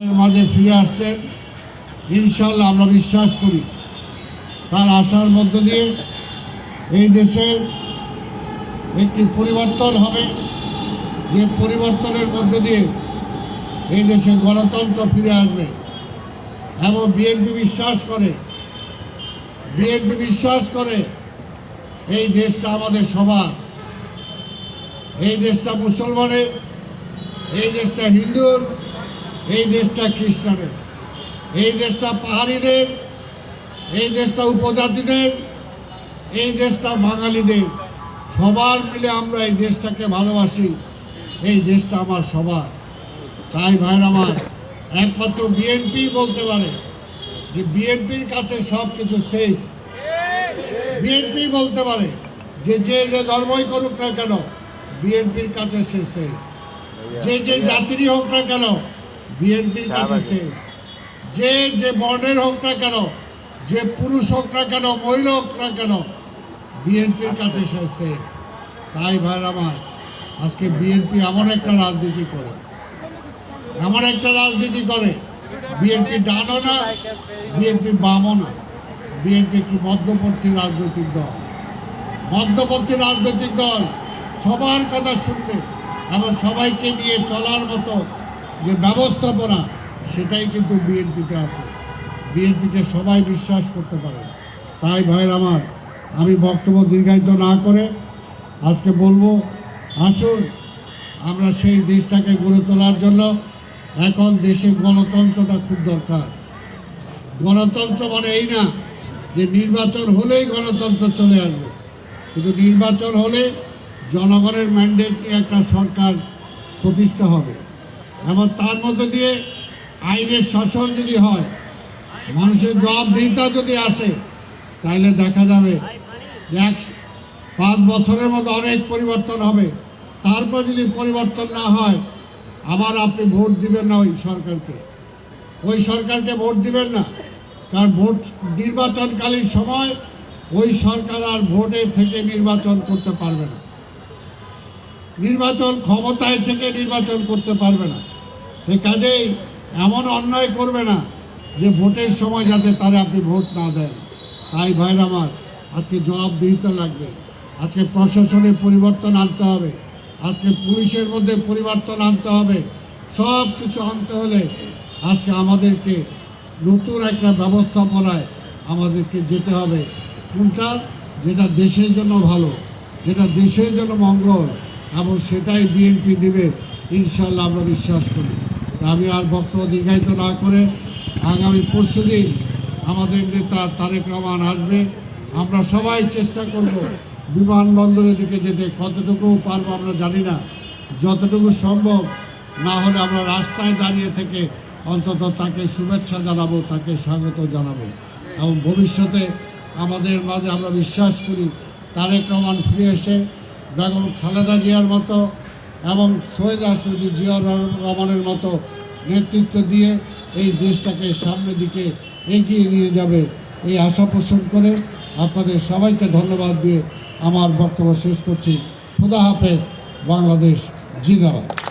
মাঝে ফিরে আসছেন ইনশাল্লাহ আমরা বিশ্বাস করি। তার আশার মধ্য দিয়ে এই দেশের একটি পরিবর্তন হবে। যে পরিবর্তনের মধ্য দিয়ে এই দেশে গণতন্ত্র ফিরে আসবে এবং বিএনপি বিশ্বাস করে, বিএনপি বিশ্বাস করে এই দেশটা আমাদের সবার। এই দেশটা মুসলমানের, এই দেশটা হিন্দুর এই দেশটা খ্রিস্টানের, এই দেশটা পাহাড়িদের, এই দেশটা উপজাতিদের, এই দেশটা বাঙালিদের। সবার মিলে আমরা এই দেশটাকে ভালোবাসি, এই দেশটা আমার সবার। তাই ভাইর আমার, একমাত্র বিএনপি বলতে পারে যে বিএনপির কাছে সব কিছু সেফ বিএনপি বলতে পারে যে যে যে ধর্মই করুক না কেন বিএনপির কাছে সে সেফ যে যে জাতিরই হোক না কেন বিএনপির কাছে যে যে বর্ণের হোক না কেন যে পুরুষ হোক না কেন মহিলা হোক না কেন বিএনপির কাছে সে সেফ তাই ভাই আমার। আজকে বিএনপি এমন একটা রাজনীতি করে। এমন একটা রাজনীতি করে। বিএনপি ডানও না বিএনপি বামও না। বিএনপি একটি মধ্যপন্থী রাজনৈতিক দল। মধ্যপন্থী রাজনৈতিক দল সবার কথা শুনবে। এবং সবাইকে নিয়ে চলার মতো যে ব্যবস্থাপনা, সেটাই কিন্তু বিএনপিতে আছে। বিএনপিকে সবাই বিশ্বাস করতে পারে। তাই ভাইয়ের আমার, আমি বক্তব্য দীর্ঘায়িত না করে আজকে বলব, আসুন আমরা সেই দেশটাকে গড়ে তোলার জন্য এখন দেশে গণতন্ত্রটা খুব দরকার। গণতন্ত্র মানে এই না যে নির্বাচন হলেই গণতন্ত্র চলে আসবে। কিন্তু নির্বাচন হলে জনগণের ম্যান্ডেট নিয়ে একটা সরকার প্রতিষ্ঠা হবে। এবং তার মধ্যে দিয়ে আইনের শাসন যদি হয়, মানুষের জবাবদিহিতা যদি আসে, তাহলে দেখা যাবে এক পাঁচ বছরের মধ্যে অনেক পরিবর্তন হবে। তারপর যদি পরিবর্তন না হয়, আবার আপনি ভোট দিবেন না ওই সরকারকে। ওই সরকারকে ভোট দিবেন না, কারণ ভোট নির্বাচনকালীন সময় ওই সরকার আর ভোটে থেকে নির্বাচন করতে পারবে না। নির্বাচন ক্ষমতায় থেকে নির্বাচন করতে পারবে না। এই কাজেই এমন অন্যায় করবে না যে ভোটের সময় যাতে তারা আপনি ভোট না দেন। তাই ভাইর আমার, আজকে জবাবদিহিতা লাগবে। আজকে প্রশাসনে পরিবর্তন আনতে হবে। আজকে পুলিশের মধ্যে পরিবর্তন আনতে হবে। সব কিছু আনতে হলে আজকে আমাদেরকে নতুন একটা ব্যবস্থাপনায় আমাদেরকে যেতে হবে। কোনটা? যেটা দেশের জন্য ভালো, যেটা দেশের জন্য মঙ্গল এবং সেটাই বিএনপি দেবে ইনশাল্লাহ আমরা বিশ্বাস করি। আমি আর বক্তব্য দীর্ঘায়িত না করে আগামী পরশু দিন আমাদের নেতা তারেক রহমান আসবে। আমরা সবাই চেষ্টা করব বিমানবন্দরের দিকে যেতে। কতটুকু পারব আমরা জানি না। যতটুকু সম্ভব না হলে আমরা রাস্তায় দাঁড়িয়ে থেকে অন্তত তাকে শুভেচ্ছা জানাব, তাকে স্বাগত জানাব। এবং ভবিষ্যতে আমাদের মাঝে আমরা বিশ্বাস করি তারেক রহমান ফিরে এসে বেগম খালেদা জিয়ার মতো এবং শহীদ রাষ্ট্রপতি জিয়া রহমানের মতো নেতৃত্ব দিয়ে এই দেশটাকে সামনের দিকে এগিয়ে নিয়ে যাবে এই আশা পোষণ করে আপনাদের সবাইকে ধন্যবাদ দিয়ে আমার বক্তব্য শেষ করছি। খুদা হাফেজ, বাংলাদেশ জিন্দাবাদ।